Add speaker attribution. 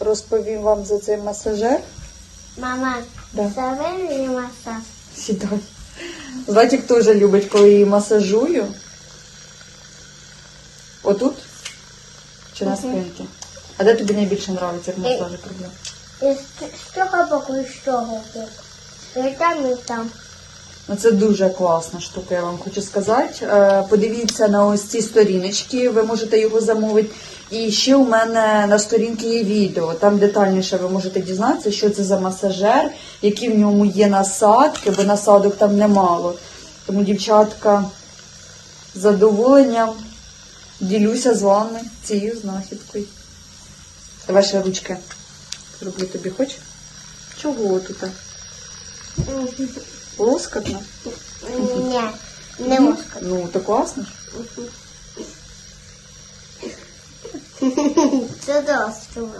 Speaker 1: розповім вам за цей масажер.
Speaker 2: Мама,
Speaker 1: Да.
Speaker 2: зови мені масаж.
Speaker 1: Сідай. Златік теж любить, коли її масажую. Отут? Чи на спинці? А де тобі найбільше подобається, як масажик роблю?
Speaker 2: З з того боку і з того боку. І там, і там.
Speaker 1: Ну, це дуже класна штука, я вам хочу сказати. Е, Подивіться на ось ці сторіночки, ви можете його замовити. І ще у мене на сторінці є відео. Там детальніше ви можете дізнатися, що це за масажер, які в ньому є насадки, бо насадок там немало. Тому, дівчатка, з задоволенням ділюся з вами цією знахідкою. Давай ще ручки зроблю тобі, хоч? Чого тут? Лоскотно?
Speaker 2: Ні, не лоскотно.
Speaker 1: Ну, то класно.
Speaker 2: Це досить.